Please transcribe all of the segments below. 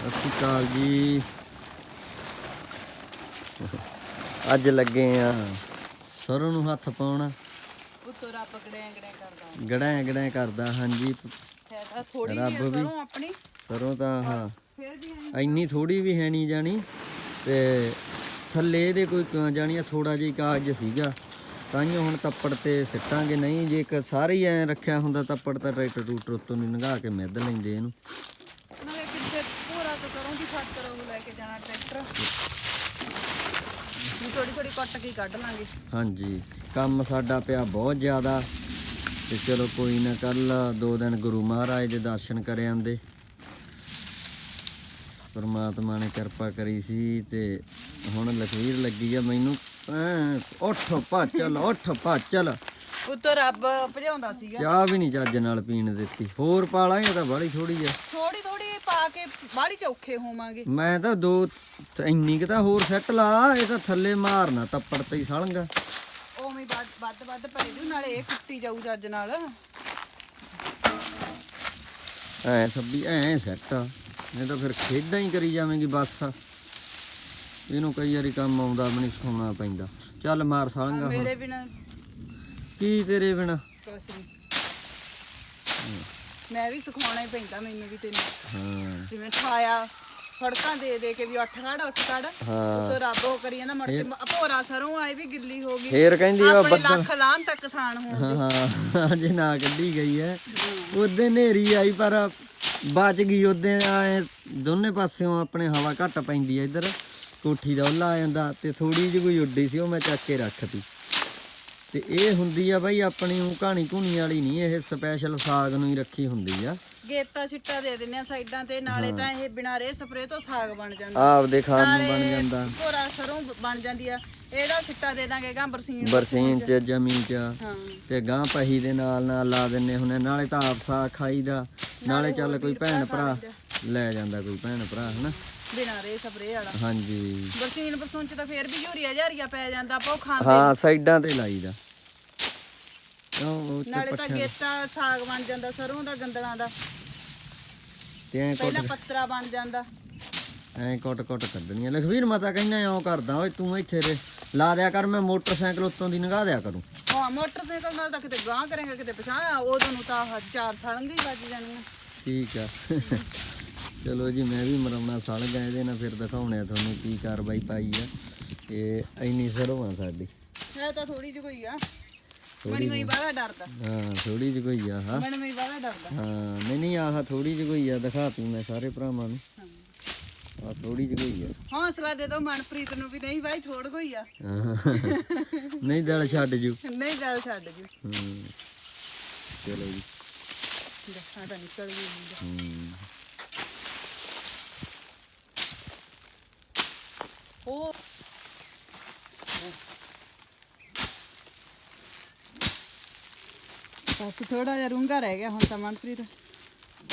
ਸਤਿ ਸ਼੍ਰੀ ਅਕਾਲ ਜੀ। ਅੱਜ ਲੱਗੇ ਆ ਸਰੋਂ ਨੂੰ ਹੱਥ ਪਾਉਣ। ਉੱਤੋਂ ਰੱਬ ਗੜਿਆ ਗੜਿਆ ਕਰਦਾ। ਗੜਾਂ ਗੜਾਂ ਕਰਦਾ ਹਾਂਜੀ। ਥੋੜੀ ਜਿਹੀ ਸਰੋਂ ਆਪਣੀ। ਸਰੋਂ ਤਾਂ ਹਾਂ। ਇੰਨੀ ਥੋੜੀ ਵੀ ਹੈ ਨਹੀਂ ਜਾਣੀ। ਤੇ ਥੱਲੇ ਇਹਦੇ ਕੋਈ ਜਾਣੀ ਆ ਥੋੜਾ ਜਿਹਾ ਕਾਗਜ਼ ਸੀਗਾ। ਤਾਂਹੀਓ ਹੁਣ ਤੱਪੜ ਤੇ ਸਿੱਟਾਂਗੇ। ਨਹੀਂ ਜੇ ਇੱਕ ਸਾਰੇ ਹੀ ਐ ਰੱਖਿਆ ਹੁੰਦਾ ਤੱਪੜ ਤਾਂ ਟਰੈਕਟਰ ਟਰੂਟਰ ਉੱਤੋਂ ਨਹੀਂ ਲੰਘਾ ਕੇ ਮਿੱਧ ਲੈਂਦੇ ਇਹਨੂੰ ਨਾਲੇ ਕਿੱਥੇ ਪੂਰਾ ਤਾਂ ਸਰੋਂ ਦੀ ਖਾਤਰ ਉਹ ਲੈ ਕੇ ਜਾਣਾ ਟਰੈਕਟਰ ਵੀ ਕੱਟ ਕੇ ਕੱਢ ਲਾਂਗੇ। ਹਾਂਜੀ ਕੰਮ ਸਾਡਾ ਪਿਆ ਬਹੁਤ ਜ਼ਿਆਦਾ। ਤੇ ਚਲੋ ਕੋਈ ਨਾ ਕੱਲ ਦੋ ਦਿਨ ਗੁਰੂ ਮਹਾਰਾਜ ਦੇ ਦਰਸ਼ਨ ਕਰ ਆਂਦੇ। ਪਰਮਾਤਮਾ ਨੇ ਕਿਰਪਾ ਕਰੀ ਸੀ ਤੇ ਹੁਣ ਲਖੀਰ ਲੱਗੀ ਆ ਮੈਨੂੰ। ਐਂ, ਉੱਠ ਭਾ ਚੱਲ ਉੱਠ ਭਾ ਚੱਲ ਉੱਤੋਂ ਰੱਬ ਭਜਾਉਂਦਾ ਸੀਗਾ। ਚਾਹ ਵੀ ਨਹੀਂ ਚੱਜ ਨਾਲ ਪੀਣ ਦਿੱਤੀ। ਹੋਰ ਪਾਲਾ ਇਹ ਤਾਂ ਬੜੀ ਥੋੜੀ ਆ। ਥੋੜੀ ਥੋੜੀ ਪਾ ਕੇ ਬਾਹਲੀ ਚੌਖੇ ਹੋਵਾਂਗੇ। ਮੈਂ ਤਾਂ ਦੋ ਇੰਨੀ ਕੁ ਤਾਂ ਹੋਰ ਸੈੱਟ ਲਾ ਇਹ ਤਾਂ ਥੱਲੇ ਮਾਰਨਾ ਤੱਪੜ ਤੇ ਹੀ ਸਲੰਗਾ। ਉਵੇਂ ਹੀ ਵੱਧ ਵੱਧ ਵੱਧ ਪੈ ਜੂ ਨਾਲੇ ਇਹ ਕੁੱਟੀ ਜਾਊ ਚੱਜ ਨਾਲ। ਐ ਸੱਬੀ ਐ ਸੈੱਟ ਆ। ਇਹ ਤਾਂ ਫਿਰ ਖੇਡਾਂ ਹੀ ਕਰੀ ਜਾਵੇਂਗੀ ਬਸ। ਇਹਨੂੰ ਕਈ ਵਾਰੀ ਕੰਮ ਆਉਂਦਾ ਵੀ ਨਹੀਂ ਸੌਣਾ ਪੈਂਦਾ। ਚੱਲ ਮਾਰ ਸਾਲੰਗਾ ਹੁਣ। ਮੇਰੇ ਬਿਨਾ ਕੀ ਤੇਰੇ ਬਿਨਾ? ਕੁਛ ਨਹੀਂ ਮੈਂ ਵੀ ਸਿਖਾਉਣਾ ਹੀ ਪੈਂਦਾ ਮੈਨੂੰ ਵੀ ਤੈਨੂੰ। ਹਾਂ। ਜਿਵੇਂ ਠਾਇਆ ਫੜਕਾਂ ਦੇ ਦੇ ਕੇ ਵੀ ਉੱਠ ਖੜ ਉੱਠ ਖੜ। ਹਾਂ। ਉਤੋਂ ਰੱਬ ਉਹ ਕਰੀ ਜਾਂਦਾ ਮੁੜ ਕੇ ਭੋਰਾ ਸਰੋਂ ਆਏ ਵੀ ਗਿੱਲੀ ਹੋ ਗਈ। ਫੇਰ ਕਹਿੰਦੀ ਆ ਆਪਣੇ ਬੱਦਲ ਲੱਖ ਲਾਣ ਤੱਕ ਕਿਸਾਨ ਹੋਣ ਹਾਂ ਹਾਂ ਜੇ ਨਾ ਕੱਢੀ ਗਈ ਐ ਉਹਦੇ ਨੇਰੀ ਆਈ ਪਰ ਬਚ ਗਈ। ਉਹਦੇ ਆਏ ਦੋਨੇ ਪਾਸਿਓਂ ਆਪਣੇ ਹਵਾ ਘੱਟ ਪੈਂਦੀ ਐ ਇੱਧਰ ਕੋਠੀ ਦਾ ਉੱਲਾ ਆ ਜਾਂਦਾ ਤੇ ਥੋੜੀ ਜਿਹੀ ਕੋਈ ਉੱਡੀ ਸੀ ਉਹ ਮੈਂ ਚੱਕ ਕੇ ਰੱਖਤੀ। ਤੇ ਇਹ ਹੁੰਦੀ ਆ ਬਾਈ ਆਪਣੀ ਉਹ ਕਹਾਣੀ ਕੂਣੀ ਵਾਲੀ ਨਹੀਂ ਇਹ ਸਪੈਸ਼ਲ ਸਾਗ ਨੂੰ ਹੀ ਰੱਖੀ ਹੁੰਦੀ ਆ। ਗੇਤਾ ਛਿੱਟਾ ਦੇ ਦਿੰਦੇ ਆ ਸਾਈਡਾਂ ਤੇ ਨਾਲੇ ਤਾਂ ਇਹ ਬਿਨਾਂ ਰੇ ਸਪਰੇ ਤੋਂ ਸਾਗ ਬਣ ਜਾਂਦਾ। ਆਪਦੇ ਖਾਣ ਨੂੰ ਬਣ ਜਾਂਦਾ। ਭੋਰਾ ਸਰੋਂ ਬਣ ਜਾਂਦੀ ਆ। ਇਹਦਾ ਛਿੱਟਾ ਦੇ ਦਾਂਗੇ ਗਾਂ ਬਰਸੀਨ ਬਰਸੀਨ ਚ ਜ਼ਮੀਨ ਚ। ਤੇ ਗਾਂ ਪਹੀ ਦੇ ਨਾਲ ਨਾਲ ਲਾ ਦਿੰਨੇ ਹੁੰਨੇ ਨਾਲੇ ਤਾਂ ਆਪ ਸਾਗ ਖਾਈਦਾ। ਨਾਲੇ ਚੱਲ ਕੋਈ ਭੈਣ ਭਰਾ ਲੈ ਜਾਂਦਾ ਕੋਈ ਭੈਣ ਭਰਾ ਹਨਾ? ਬਿਨਾਂ ਰੇ ਸਪਰੇ ਵਾਲਾ। ਹਾਂਜੀ। ਬਰਸੀਨ ਬਰਸੂਨ ਚ ਤਾਂ ਫੇਰ ਵੀ ਯੂਰੀਆ ਜਾਰੀਆ ਪੈ ਜਾਂਦਾ ਆਪਾਂ ਉਹ ਖਾਂਦੇ ਹਾਂ ਸਾਈਡਾਂ ਤੇ ਲਾਈਦਾ। ਕਿਉਂ ਉਹ ਤੇ ਨਾਲੇ ਤਾਂ ਗੇਤਾ ਸਾਗ ਬਣ ਜਾਂਦਾ ਸਰੋਂ ਦਾ ਗੰਦਲਾਂ ਦਾ। ਤੇ ਐਂ ਪਹਿਲਾਂ ਪੱਤਰਾ ਬਣ ਜਾਂਦਾ। ਐਂ ਕੋਟ ਕੋਟ ਕੱਢਣੀਆਂ। ਲਖਵੀਰ ਮਾਤਾ ਕਹਿੰਦਾ ਐਂ ਕਰਦਾ ਓਏ ਤੂੰ ਇੱਥੇ ਰੇ ਲਾ ਦਿਆ ਕਰ ਮੈਂ ਮੋਟਰਸਾਈਕਲ ਉੱਤੋਂ ਦੀ ਲੰਘਾ ਦਿਆ ਕਰੂੰ। ਹਾਂ ਮੋਟਰਸਾਈਕਲ ਨਾਲ ਤਾਂ ਕਿਤੇ ਗਾਂ ਕਰੇਗਾ ਕਿਤੇ ਪਛਾਣ ਉਦੋਂ ਨੂੰ ਤਾਂ ਆਹ ਚਾਰ ਸਾਲੰਗੇ ਹੀ ਵੱਜ ਜਾਣੀਆਂ। ਠੀਕ ਆ। ਚਲੋ ਜੀ ਮੈਂ ਵੀ ਮਰਾਉਣਾ ਸਾਲ ਗਿਆ ਇਹਦੇ ਨਾਲ ਫਿਰ ਦਿਖਾਉਣੇ ਤੁਹਾਨੂੰ ਕੀ ਕਾਰਵਾਈ ਪਾਈ ਆ। ਇਹ ਇੰਨੀ ਸਰੋਂ ਆ ਸਾਡੀ। ਹੈ ਤਾਂ ਥੋੜੀ ਜਿਹੀ ਕੋਈ ਆ। ਮੈਨੂੰ ਹੀ ਬਾਹਲਾ ਡਰਦਾ ਹਾਂ ਥੋੜੀ ਜਿਹੀ ਕੋਈ ਆ ਹਾਂ। ਮੈਨੂੰ ਬਾਹਲਾ ਡਰਦਾ ਹਾਂ ਨਹੀਂ ਨਹੀਂ ਆਹ ਥੋੜੀ ਜਿਹੀ ਕੋਈ ਆ ਦਿਖਾਤੀ ਮੈਂ ਸਾਰੇ ਭਰਾਵਾਂ ਨੂੰ। ਆ ਥੋੜੀ ਜਿਹੀ ਕੋਈ ਆ। ਹੌਸਲਾ ਦੇ ਦੋ ਮਨਪ੍ਰੀਤ ਨੂੰ ਵੀ ਨਹੀਂ ਬਾਈ ਥੋੜ ਕੋਈ ਆ। ਨਹੀਂ ਦਿਲ ਛੱਡ ਜੂ। ਨਹੀਂ ਗੱਲ ਛੱਡ ਜੀ। ਹੂੰ। ਚਲੋ ਜੀ। ਦੱਸਾਂ ਤਾਂ ਨਿਕਲ ਗਈ ਹੂੰ। ਉਹ ਬਸ ਥੋੜਾ ਜਿਹਾ ਰੂੰਗਾ ਰਹਿ ਗਿਆ ਹੁਣ ਤਾਂ ਮਨਪ੍ਰੀਤ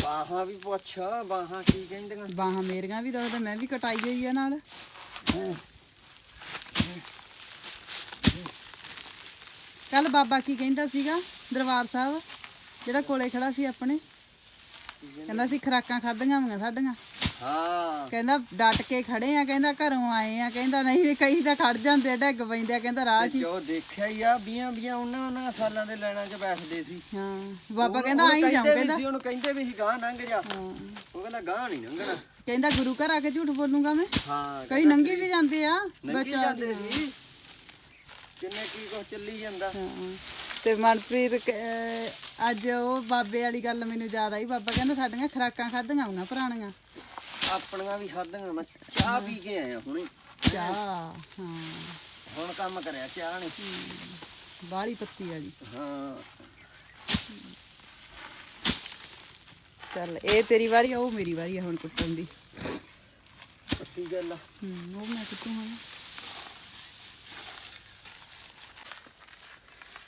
ਬਾਹਾਂ ਵੀ ਪੁੱਛ ਬਾਹਾਂ ਕੀ ਕਹਿੰਦੀਆਂ ਬਾਹਾਂ ਮੇਰੀਆਂ ਵੀ ਦੱਸਦਾ ਮੈਂ ਵੀ ਕਟਾਈ ਹੋਈ ਆ ਨਾਲ ਕੱਲ ਬਾਬਾ ਕੀ ਕਹਿੰਦਾ ਸੀਗਾ ਦਰਬਾਰ ਸਾਹਿਬ ਜਿਹੜਾ ਕੋਲੇ ਖੜਾ ਸੀ ਆਪਣੇ ਕਹਿੰਦਾ ਸੀ ਖਰਾਕਾਂ ਖਾਧੀਆਂ ਹੋਈਆਂ ਸਾਡੀਆਂ ਹਾਂ। ਕਹਿੰਦਾ ਡਟ ਕੇ ਖੜੇ ਆ ਕਹਿੰਦਾ ਘਰੋਂ ਆਏ ਆ ਕਹਿੰਦਾ ਨਹੀਂ ਕਈ ਤਾਂ ਖੜ ਜਾਂਦੇ ਡਿੱਗ ਪੈਂਦੇ ਆ ਕਹਿੰਦਾ ਰਾਹ 'ਚ ਹੀ। ਜੋ ਦੇਖਿਆ ਹੀ ਆ 20 20 ਉਹਨਾਂ ਉਹਨਾਂ ਸਾਲਾਂ ਦੇ ਲੈਣਾ 'ਚ ਬੈਠਦੇ ਸੀ। ਹਾਂ ਬਾਬਾ ਕਹਿੰਦਾ ਆਈ ਜਾਉਂ ਕਹਿੰਦੇ ਵੀ ਕਹਿੰਦਾ। ਸੀ, ਉਹਨੂੰ ਕਹਿੰਦੇ ਵੀ ਸੀ ਗਾਂ ਲੰਘ ਜਾ। ਉਹ ਕਹਿੰਦਾ ਗਾਂ ਨਹੀਂ ਲੰਘਣਾ। ਕਹਿੰਦਾ ਗੁਰੂ ਘਰ ਆ ਕੇ ਝੂਠ ਬੋਲੂੰਗਾ ਮੈਂ? ਹਾਂ ਕਈ ਨੰਗੀ ਵੀ ਜਾਂਦੇ ਆ ਲੰਘੀ ਜਾਂਦੇ ਸੀ। ਕਿੰਨੇ ਕੀ ਕੁਛ ਚੱਲੀ ਜਾਂਦਾ। ਹਾਂ। ਤੇ ਮਨਪ੍ਰੀਤ ਕ- ਅੱਜ ਉਹ ਬਾਬੇ ਵਾਲੀ ਗੱਲ ਮੈਨੂੰ ਯਾਦ ਆਈ। ਬਾਬਾ ਕਹਿੰਦਾ ਸਾਡੀਆਂ ਖਰਾਕਾਂ ਖਾਧੀਆਂ ਹੋਈਆਂ ਪੁਰਾਣੀਆਂ। ਆਪਣੀਆਂ ਵੀ ਖਾਧੀਆਂ ਮੈਂ। ਚਾਹ ਪੀ ਕੇ ਆਇਆ ਹੁਣੇ। ਚਾਹ ਹਾਂ। ਹੁਣ ਕੰਮ ਕਰਿਆ ਚਾਹ ਨੇ ਬਾਹਲੀ ਪੱਤੀ ਆ ਜੀ। ਹਾਂ। ਚੱਲ ਇਹ ਤੇਰੀ ਵਾਰੀ ਆ ਉਹ ਮੇਰੀ ਵਾਰੀ ਆ ਹੁਣ ਕੁੱਟਣ ਦੀ। ਪੱਕੀ ਗੱਲ ਆ। ਹੂੰ ਉਹ ਮੈਂ ਕੁੱਟੂ ਹੁਣ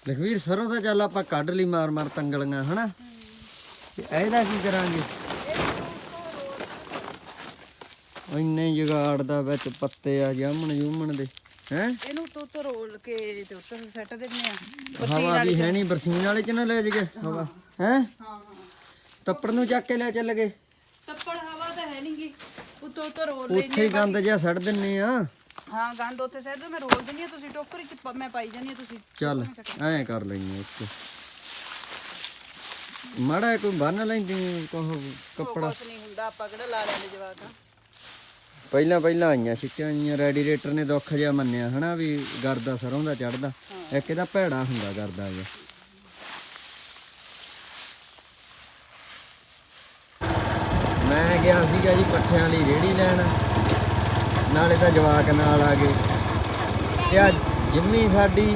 ਲਖਵੀਰ ਸਰੋਂ ਦਾ ਚੱਲ ਆਪਾਂ ਕੱਢ ਲਈ ਮਾਰ ਮਾਰ ਤੰਗਲੀਆਂ ਹਨਾ? ਤੇ ਇਹਦਾ ਕੀ ਕਰਾਂਗੇ? ਇੰਨੇ ਜਗਾੜ ਦਾ ਵਿੱਚ ਪੱਤੇ ਆ ਜਾਮਣ ਜੂਮਣ ਦੇ ਹੈ? ਇਹਨੂੰ ਤੋਂ ਤੋਂ ਰੋਲ ਕੇ ਤੇ ਉੱਤੇ ਸੱਟ ਦਿੰਨੇ ਆ। ਹਵਾ ਵੀ ਹੈ ਨਹੀਂ ਬਰਸੀਨ ਵਾਲੇ ਚ ਨਾ ਲੈ ਜਗੇ ਹਵਾ ਹੈ? ਹਾਂ ਹਾਂ। ਤੱਪੜ ਨੂੰ ਚੱਕ ਕੇ ਲੈ ਚੱਲ ਗਏ। ਤੱਪੜ ਹਵਾ ਤਾਂ ਹੈ ਨਹੀਂਗੀ ਉੱਤੋਂ ਤੋਂ ਰੋਲ ਲੈ ਉੱਥੇ ਗੰਦ ਜਿਹਾ ਸੜ ਦਿੰਨੇ ਆ। ਹਾਂ ਗੰਦ ਉੱਥੇ ਸਹਿ ਦੋ ਮੈਂ ਰੋਲ ਦਿੰਦੀ ਆ ਤੁਸੀਂ ਟੋਕਰੀ ਚ ਪ- ਮੈਂ ਪਾਈ ਜਾਂਦੀ ਆ ਤੁਸੀਂ। ਚੱਲ ਐਂ ਕਰ ਲੈਣੀ ਉੱਤੇ ਮਾੜਾ ਕੋਈ ਬੰਨ ਲੈਂਦੀ ਕੋਹ ਕੱਪੜਾ। ਕੁਛ ਨਹੀਂ ਹੁੰਦਾ ਆਪਾਂ ਕਿਹੜਾ ਲਾ ਲੈਂਦੇ ਜਵਾਕ। ਪਹਿਲਾਂ ਪਹਿਲਾਂ ਆਈਆਂ ਛਿੱਟਾਂ ਜੀਆਂ ਰੈਡੀਏਟਰ ਨੇ ਦੁੱਖ ਜਿਹਾ ਮੰਨਿਆ ਹਨਾ ਵੀ ਗਰਦਾ ਸਰੋਂ ਦਾ ਚੜਦਾ ਇੱਕ ਇਹਦਾ ਭੈੜਾ ਹੁੰਦਾ ਗਰਦਾ ਜਿਹਾ। ਮੈਂ ਗਿਆ ਸੀਗਾ ਜੀ ਪੱਠਿਆਂ ਲਈ ਰੇੜੀ ਲੈਣ। ਨਾਲੇ ਤਾਂ ਜਵਾਕ ਨਾਲ ਆ ਗਏ। ਤੇ ਆ ਜਿੰਮੀ ਸਾਡੀ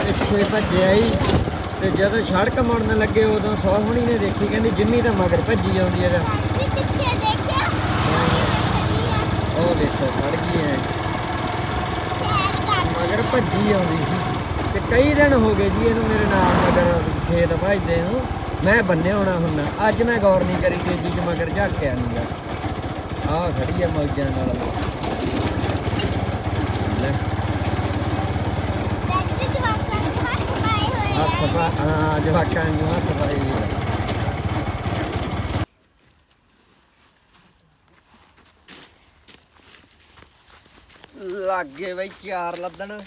ਪਿੱਛੇ ਭੱਜਿਆ ਹੀ ਤੇ ਜਦੋਂ ਸੜਕ ਮੁੜਨ ਲੱਗੇ, ਉਦੋਂ ਸੋਹਣੀ ਨੇ ਦੇਖੀ, ਕਹਿੰਦੀ ਜਿੰਮੀ ਤਾਂ ਮਗਰ ਭੱਜੀ ਆਉਂਦੀ ਹੈ। ਉਹ ਦੇਖੋ ਖੜ ਗਈ ਐ। ਮਗਰ ਭੱਜੀ ਆਉਂਦੀ ਸੀ। ਤੇ ਕਈ ਦਿਨ ਹੋ ਗਏ ਜੀ ਇਹਨੂੰ ਮੇਰੇ ਨਾਲ ਮਗਰ ਖੇਤ ਭਜਦੇ ਨੂੰ। ਮੈਂ ਬੰਨੇ ਹੋਣਾ ਹੁੰਦਾ। ਅੱਜ ਮੈਂ ਗੌਰ ਨਹੀਂ ਕਰੀ ਤੇਜੀ ਚ ਮਗਰ ਝਾਕਿਆ ਨਹੀਂਗਾ ਖੜੀ ਐ ਮੌਜਾਂ ਨਾਲ। ਲੈ। ਜਵਾਕਾਂ ਨੂੰ ਆ। ਲੱਗੇ ਬਈ ਚਾਰ ਲੱਦਣ।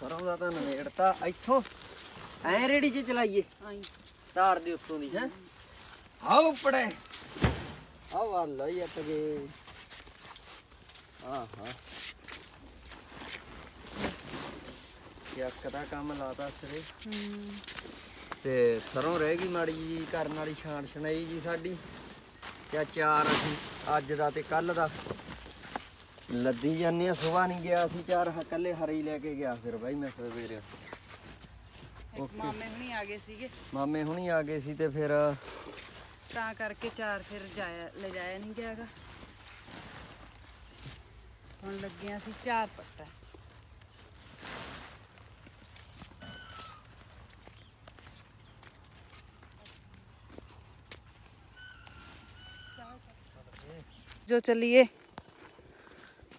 ਸਰੋਂ ਦਾ ਤਾਂ ਨਵੇੜਤਾ ਇੱਥੋਂ ਐ ਰੇੜੀ 'ਚ ਚਲਾਈਏ। ਤਾਰ ਦੇ ਉੱਤੋਂ ਦੀ ਹੈ। ਆਓ ਪੜੇ। ਹੀ ਅੱਟ ਗਏ ਆਹਾ ਯੱਕ ਦਾ ਕੰਮ ਲਾਤਾ ਸਰੇ ਤੇ ਸਰੋਂ ਰਹਿ ਗਈ ਮਾੜੀ ਜੀ ਕਰਨ ਵਾਲੀ ਛਾਣ ਛਣਾਈ ਜੀ ਸਾਡੀ। ਤੇ ਚਾਰ ਅਸੀਂ ਅੱਜ ਦਾ ਤੇ ਕੱਲ ਦਾ। ਲੱਦੀ ਜਾਂਦੇ ਆ ਸੁਬਾਹ ਨਹੀਂ ਗਿਆ ਸੀ ਚਾਰ ਹ- ਕੱਲੇ ਹਰੀ ਲੈ ਕੇ ਗਿਆ ਫਿਰ ਬਾਈ ਮੈਂ ਸਵੇਰੇ। ਮਾਮੇ ਹੁਣੀ ਆ ਗਏ ਸੀਗੇ। ਮਾਮੇ ਹੁਣੀ ਆ ਗਏ ਸੀ ਤੇ ਫਿਰ ਤਾਂ ਕਰਕੇ ਚਾਰ ਫਿਰ ਜਾਇਆ ਲੈ ਨਹੀਂ ਗਿਆਗਾ ਹੁਣ ਲੱਗਿਆ ਸੀ ਚਾਰ ਪੱਟਾ ਜੋ ਚਲਿਏ।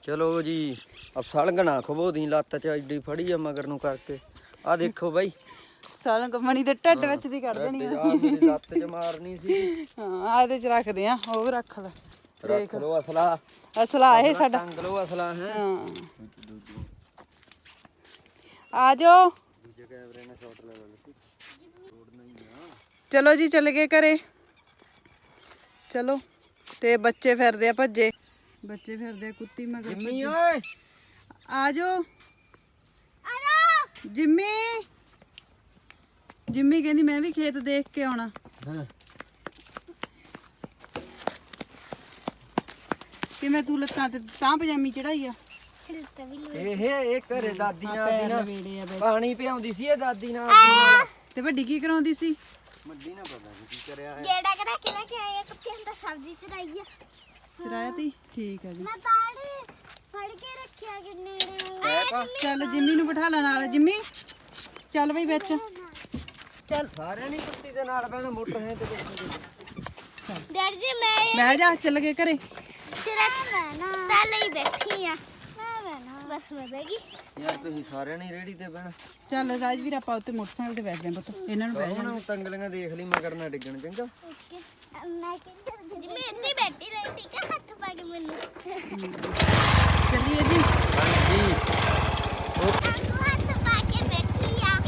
ਚਲੋ ਜੀ ਅਬ ਸਲਗਣਾ ਖਬੋ ਲੱਤ ਚ, ਐਡੀ ਫੜੀ ਆ ਮਗਰ ਨੂੰ ਕਰਕੇ। ਆ ਦੇਖੋ ਬਾਈ ਸਾਲਾਂ ਕਮਣੀ ਦੇ ਢੱਡ ਵਿੱਚ ਦੀ ਕੱਢ ਦੇਣੀ ਆ। ਆ ਮੇਰੀ ਲੱਤ ਚ ਮਾਰਨੀ ਸੀ। ਹਾਂ ਆ ਇਹਦੇ ਚ ਰੱਖਦੇ ਆ ਉਹ ਰੱਖ ਲੈ। ਰੱਖ ਲੋ ਅਸਲਾ। ਅਸਲਾ ਇਹ ਸਾਡਾ। ਟੰਗ ਲੋ ਅਸਲਾ ਹੈ। ਹਾਂ। ਆ ਜਾਓ। ਦੂਜੇ ਕੈਮਰੇ ਨਾਲ ਸ਼ਾਟ ਲੈ ਲਓ ਚਲੋ ਜੀ ਚੱਲ ਗਏ ਘਰੇ। ਚਲੋ ਤੇ ਬੱਚੇ ਫਿਰਦੇ ਆ ਭੱਜੇ। ਬੱਚੇ ਫਿਰਦੇ ਆ ਕੁੱਤੀ ਮਗਰ ਜਿੰਮੀ ਓਏ! ਆ ਜਾਓ। ਜਿੰਮੀ! ਜਿੰਮੀ ਕਹਿੰਦੀ ਮੈਂ ਵੀ ਖੇਤ ਦੇਖ ਕੇ ਆਉਣਾ। ਹਾਂ। ਕਿਵੇਂ ਤੂੰ ਲੱਤਾਂ ਤੇ ਤਾਂ ਪਜਾਮੀ ਚੜਾਈ ਆ? ਇਹ ਇਹ ਘਰੇ ਦਾਦੀਆਂ ਦੀ ਨਾ ਪਾਣੀ ਪਿਆਉਂਦੀ ਸੀ ਇਹ ਦਾਦੀ ਨਾਲ। ਤੇ ਵੱਡੀ ਕੀ ਕਰਾਉਂਦੀ ਸੀ? ਵੱਡੀ ਨਾ ਪਤਾ ਕੀ ਕਰਿਆ ਹੈ ਗੇੜਾ ਕਰਾ ਕੇ ਲੈ ਕੇ ਆਇਆ ਕੁੱਤੇ ਦਾ ਸਬਜ਼ੀ ਚਰਾਈ ਆ। ਚਰਾਇਆ ਤੀ? ਠੀਕ ਆ ਜੀ। ਮੈਂ ਬਾੜੇ ਫੜ ਕੇ ਰੱਖਿਆ ਕਿੰਨੇ ਨੇ ਚੱਲ ਜਿੰਮੀ ਨੂੰ ਬਿਠਾ ਲੈ ਨਾਲ। ਜਿੰਮੀ ਚੱਲ ਬਈ ਵਿੱਚ। ਚੱਲ। ਸਾਰਿਆਂ ਨੇ ਕੁੱਤੀ ਦੇ ਨਾਲ ਬਹਿਣਾ ਮੋਟਰ ਹੈ ਤੇ ਡੈਡੀ ਜੀ ਮੈਂ ਬਹਿ ਜਾ ਚੱਲ ਗਏ ਘਰੇ। ਸਿਰਫ ਨਾ ਤਾਂ ਲਈ ਬੈਠੀ ਆ। ਮੈਂ ਬੈਣਾ ਬਸ ਮੈਂ ਬਹਿ ਗਈ। ਯਾਰ ਤੁਸੀਂ ਸਾਰਿਆਂ ਨੇ ਰੇੜੀ ਤੇ ਬਹਿਣਾ। ਚੱਲ ਰਾਜਵੀਰ ਆਪਾਂ ਉੱਤੇ ਮੋਟਰਸਾਈਕਲ ਤੇ ਬੈਠ ਜਾਂਦੇ ਪੁੱਤ। ਇਹਨਾਂ ਨੂੰ ਬਹਿ ਜਾ ਨੂੰ ਤੰਗਲੀਆਂ ਦੇਖ ਲਈ ਮਗਰ ਨਾ ਡਿੱਗਣ ਚੰਗਾ? ਓਕੇ। ਮੈਂ ਕਹਿੰਦੀ ਜੀ ਮੈਂ ਇੱਥੇ ਬੈਠੀ ਰਹੀ ਠੀਕ ਹੈ ਹੱਥ ਪਾ ਕੇ ਮੈਨੂੰ। ਚੱਲੀਏ ਜੀ। ਹਾਂਜੀ ਤੂੰ ਹੱਥ ਪਾ ਕੇ ਬੈਠੀ ਆ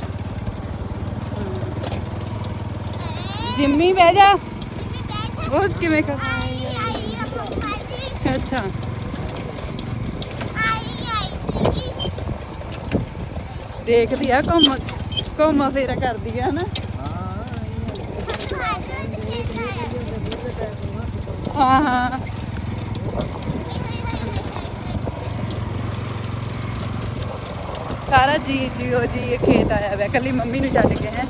ਜਿੰਮੀ ਬਹਿ ਜਾ ਜਿਵੇਂ ਬੈਠ ਬਹੁਤ ਕਿਵੇਂ ਕਰ ਆਈ ਆਈ ਆ ਪਪਾ ਜੀ ਅੱਛਾ ਆਈ ਆਈ ਸੀ ਦੇਖਦੀ ਆ ਘੁੰਮ ਘੁੰਮ ਫੇਰਾ ਕਰਦੀ ਆ ਨਾ ਹਾਂ ਹਾਂ। ਸਾਰਾ ਜੀ ਜੀਓ ਜੀ, ਇਹ ਖੇਤ ਆਇਆ ਵੇ ਕੱਲੀ ਮੰਮੀ ਨੂੰ ਛੱਡ ਕੇ, ਹੈ।